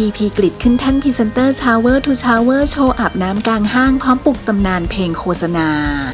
พีพีกริดขึ้นแท่นพรีเซนเตอร์ชาวเวอร์ทูชาวเวอร์โชว์อาบน้ำกลางห้างพร้อมปลุกตำนานเพลงโฆษณา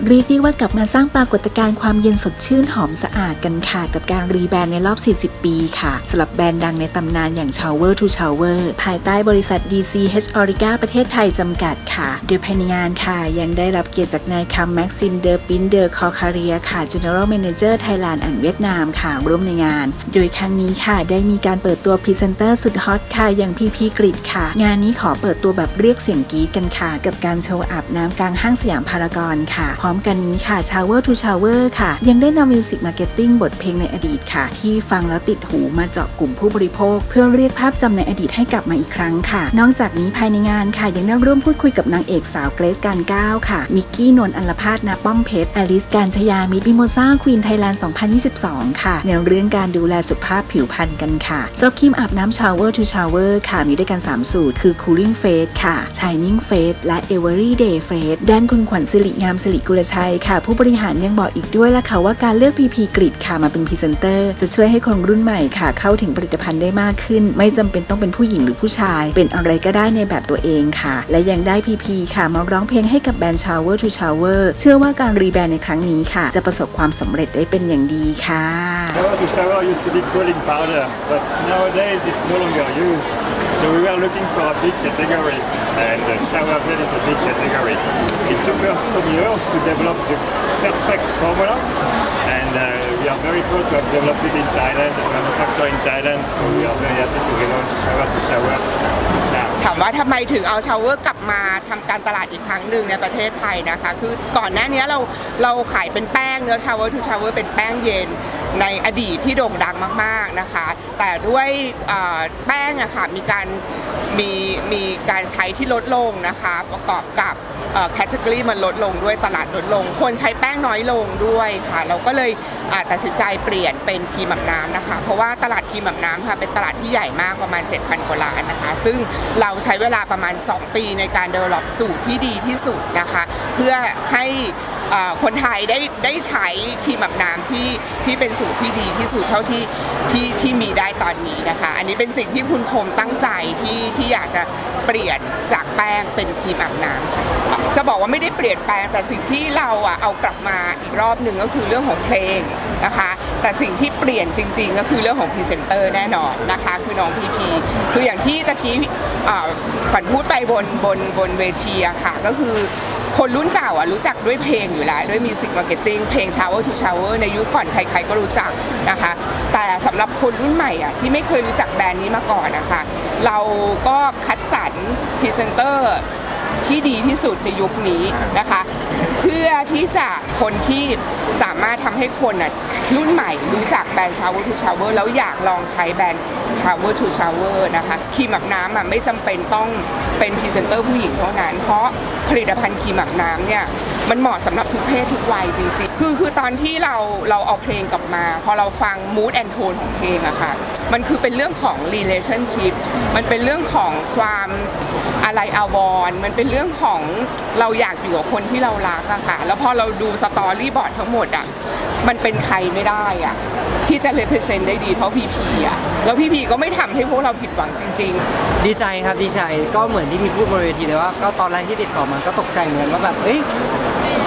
เรียกได้ว่ากลับมาสร้างปรากฏการณ์ความเย็นสดชื่นหอมสะอาดกันค่ะ กับการรีแบรนด์ในรอบ 40 ปีค่ะสำหรับแบรนด์ดังในตำนานอย่าง Shower to Shower ภายใต้บริษัท DCH Orica ประเทศไทยจำกัดค่ะ โดยภายในงานค่ะ ยังได้รับเกียรติจากนายคัมแม็กซิมเดอร์ปินเดอร์คอคาเรียค่ะ General Manager Thailand and เวียดนามค่ะร่วมในงาน โดยครั้งนี้ค่ะ ได้มีการเปิดตัวพรีเซนเตอร์สุดฮอตค่ะอย่างพีพีกริดค่ะ งานนี้ขอเปิดตัวแบบเรียกเสียงกีดกันค่ะ กับการโชว์อาบน้ำกลางห้างสยามพารากอนค่ะ พร้อมกันนี้ค่ะ Shower to Shower ค่ะ ยังได้นำมิวสิกมาร์เก็ตติ้งบทเพลงในอดีตค่ะ ที่ฟังแล้วติดหูมาเจาะกลุ่มผู้บริโภค เพื่อเรียกภาพจำในอดีตให้กลับมาอีกครั้งค่ะ นอกจากนี้ภายในงานค่ะ ยังได้ร่วมพูดคุยกับนางเอกสาวเกรซการก้าวค่ะมิกกี้นวลอัลพาสนาป้อมเพชรอลิสการชยามิตรมิโมซาควีนไทยแลนด์2022 ค่ะในเรื่องการดูแลสุขภาพผิวพรรณกันค่ะสำหรับครีมอาบน้ำ Shower to Shower ค่ะมีด้วยกัน 3 สูตร คือ Cooling Face ค่ะ Shining Face และ Everyday Face ด้านคุณขวัญสิริงามสิริกุลชัยค่ะ ผู้บริหารยังบอกอีกด้วยละค่ะว่าการเลือก PP กริดค่ะมาเป็นพรีเซนเตอร์ จะช่วยให้คนรุ่นใหม่ค่ะ เข้าถึงผลิตภัณฑ์ได้มากขึ้น ไม่จำเป็นต้องเป็นผู้หญิงหรือผู้ชาย เป็นอะไรก็ได้ในแบบตัวเองค่ะ และยังได้ PP ค่ะมาร้องเพลงให้กับแบรนด์ Shower to Shower เชื่อว่าการรีแบรนด์ในครั้งนี้ค่ะ จะประสบความสำเร็จได้เป็นอย่างดีค่ะ Shower to shower used to be cooling powder, but nowadays it's no longer used. So we were looking for a big category, and the shower gel is a big category. It took us some years to develop the perfect formula, and uh, we are very proud to have developed it in Thailand, a manufactured in Thailand, so we are very happy to relaunch shower to shower now. ถามว่าทำไมถึงเอาชาวเวอร์กลับมาทำการตลาดอีกครั้งหนึ่งในประเทศไทยนะคะ คือก่อนหน้านี้เราเราขายเป็นแป้งเนื้อชาวเวอร์ทูชาวเวอร์เป็นแป้งเย็นในอดีตที่โด่งดังมากๆนะคะ แต่ด้วยเอ่อแป้งอะค่ะมีการ มีมีการใช้ที่ลดลงนะคะ ประกอบกับแคตตากรีมันลดลงด้วยตลาดลดลง คนใช้แป้งน้อยลงด้วยค่ะ เราก็เลยตัดสินใจเปลี่ยนเป็นครีมแบบน้ำนะคะ เพราะว่าตลาดครีมแบบน้ำค่ะเป็นตลาดที่ใหญ่มากประมาณ 7,000 กว่าล้านนะคะ ซึ่งเราใช้เวลาประมาณ 2 ปีในการ develop สูตรที่ดีที่สุดนะคะ เพื่อให้ คนไทยได้ได้ใช้ครีมแบบน้ำที่ที่เป็นสูตรที่ดีที่สุดเท่าที่ที่ที่มีได้ตอนนี้นะคะ อันนี้เป็นสิ่งที่คุณคมตั้งใจที่ที่อยากจะเปลี่ยนจากแป้งเป็นครีมอาบน้ำจะบอกว่าไม่ได้เปลี่ยนแปลงแต่สิ่งที่เราอะเอากลับมาอีกรอบหนึ่งก็คือเรื่องของเพลงนะคะ แต่สิ่งที่เปลี่ยนจริง ๆ ก็คือเรื่องของพรีเซนเตอร์แน่นอนนะคะ คือน้องพีพีคืออย่างที่ตะกี้ขวัญพูดไปบนบนบนเวทีอะค่ะก็คือ คนรุ่นเก่าอะรู้จักด้วยเพลงอยู่แล้ว ด้วยมิวสิกมาร์เก็ตติ้งเพลง Shower to Shower ในยุคก่อนใครๆก็รู้จักนะคะ แต่สำหรับคนรุ่นใหม่อะที่ไม่เคยรู้จักแบรนด์นี้มาก่อนนะคะ เราก็คัดสรรพรีเซนเตอร์ที่ดีที่สุดในยุคนี้นะคะ เพื่อที่จะคนที่สามารถทำให้คนอะรุ่นใหม่รู้จักแบรนด์ Shower to Shower แล้วอยากลองใช้แบรนด์ Shower to Shower นะคะครีมอาบน้ำอะไม่จำเป็นต้องเป็นพรีเซนเตอร์ผู้หญิงเท่านั้นเพราะ ผลิตภัณฑ์ครีมอาบน้ำเนี่ยมันเหมาะสำหรับทุกเพศทุกวัยจริงๆ คือคือตอนที่เราเราเอาเพลงกลับมา พอเราฟัง mood and tone ของเพลงอะค่ะ มันคือเป็นเรื่องของ relationship มันเป็นเรื่องของความอะไรอาวรมันเป็นเรื่องของเราอยากอยู่กับคนที่เรารักอะค่ะ แล้วพอเราดูสตอรี่บอร์ดทั้งหมดอะมันเป็นใครไม่ได้อะที่จะ represent ได้ดีเท่าพีพีอะแล้วพีพีก็ไม่ทำให้พวกเราผิดหวังจริงๆดีใจครับดีใจก็เหมือนที่พี่พูดบนเวทีเลยว่าก็ตอนแรกที่ติดต่อมาก็ตกใจเหมือนกันว่าแบบเอ้ย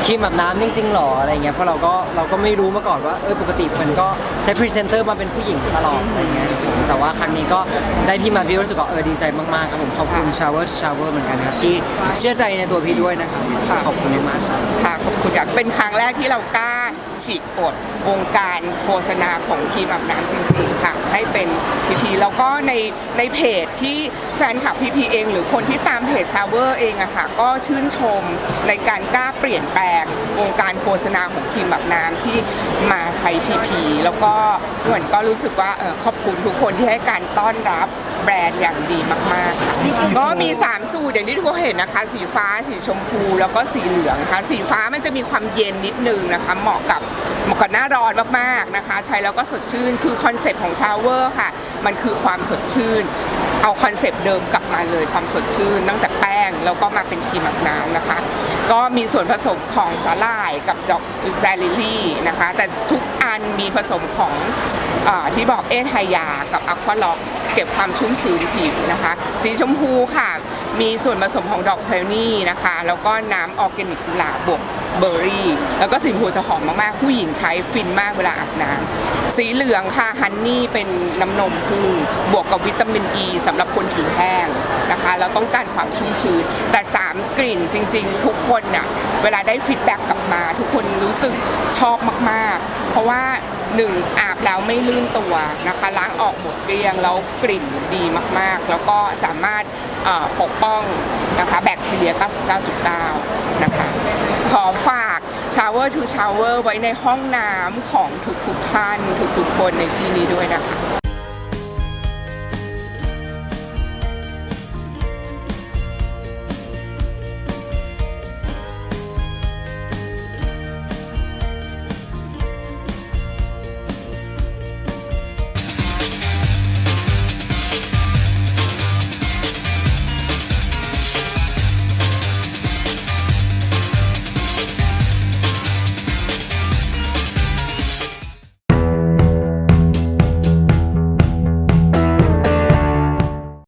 ครีมแบบน้ำจริงๆหรออะไรเงี้ยเพราะเราก็เราก็ไม่รู้มาก่อนว่าเออปกติมันก็ใช้พรีเซนเตอร์มาเป็นผู้หญิงตลอดอะไรเงี้ยแต่ว่าครั้งนี้ก็ได้พี่มาพี่รู้สึกว่าเออดีใจมากๆครับผมขอบคุณชาวเวอร์ชาวเวอร์เหมือนกันครับที่เชื่อใจในตัวพี่ด้วยนะครับขอบคุณมากๆครับค่ะขอบคุณอยากเป็นครั้งแรกที่เรากล้า ฉีกกฎวงการโฆษณาของครีมอาบน้ำจริง ๆ ค่ะ ให้เป็นพีพีแล้วก็ในในเพจที่แฟนคลับพีพีเอง หรือคนที่ตามเพจชาวเวอร์เองอะค่ะ ก็ชื่นชมในการกล้าเปลี่ยนแปลงวงการโฆษณาของครีมอาบน้ำที่มาใช้พีพีแล้วก็เหมือนก็รู้สึกว่าออขอบคุณทุกคนที่ให้การต้อนรับ แบรนด์อย่างดีมากๆค่ะก็มี 3 สูตรอย่างที่ทุกคนเห็นนะคะ สีฟ้าสีชมพูแล้วก็สีเหลืองนะคะสีฟ้ามันจะมีความเย็นนิดนึงนะคะ เหมาะกับเหมาะกับหน้าร้อนมากๆนะคะ ใช้แล้วก็สดชื่นคือคอนเซ็ปต์ของชาวเวอร์ค่ะ มันคือความสดชื่น เอาคอนเซ็ปต์เดิมกลับมาเลยความสดชื่น ตั้งแต่แป้งแล้วก็มาเป็นครีมอาบน้ำนะคะ ก็มีส่วนผสมของสาหร่ายกับดอกแจลิลลี่นะคะ แต่ทุกอันมีผสมของอาที่บอกเอทายากับอะควาล็อก เก็บความชุ่มชื้นผิวนะคะ สีชมพูค่ะ มีส่วนผสมของดอกเพลนี่นะคะ แล้วก็น้ำออร์แกนิกกุหลาบบวกเบอร์รี่ แล้วก็สีชมพูจะหอมมากๆ ผู้หญิงใช้ฟินมากเวลาอาบน้ำสีเหลืองค่ะฮันนี่เป็นน้ำนมพึ่งบวกกับวิตามินอ e ีสำหรับคนผิวแห้งนะคะแล้วต้องการความชุ่มชื้นแต่ 3 กลิ่นจริง ๆ ทุกคนน่ะเวลาได้ฟีดแบ็กกลับมา ทุกคนรู้สึกชอบมากๆ เพราะว่าหนึ่งอาบแล้วไม่ลื่นตัวนะคะล้างออกหมดเกลี้ยงแล้วกลิ่นดีมากๆ แล้วก็สามารถเอ่อปกป้องนะคะแบคทีเรีย 99.9 นะคะ ขอฝาก Shower to Shower ไว้ในห้องน้ำของทุกๆท่าน ทุกๆคนในที่นี้ด้วยนะคะ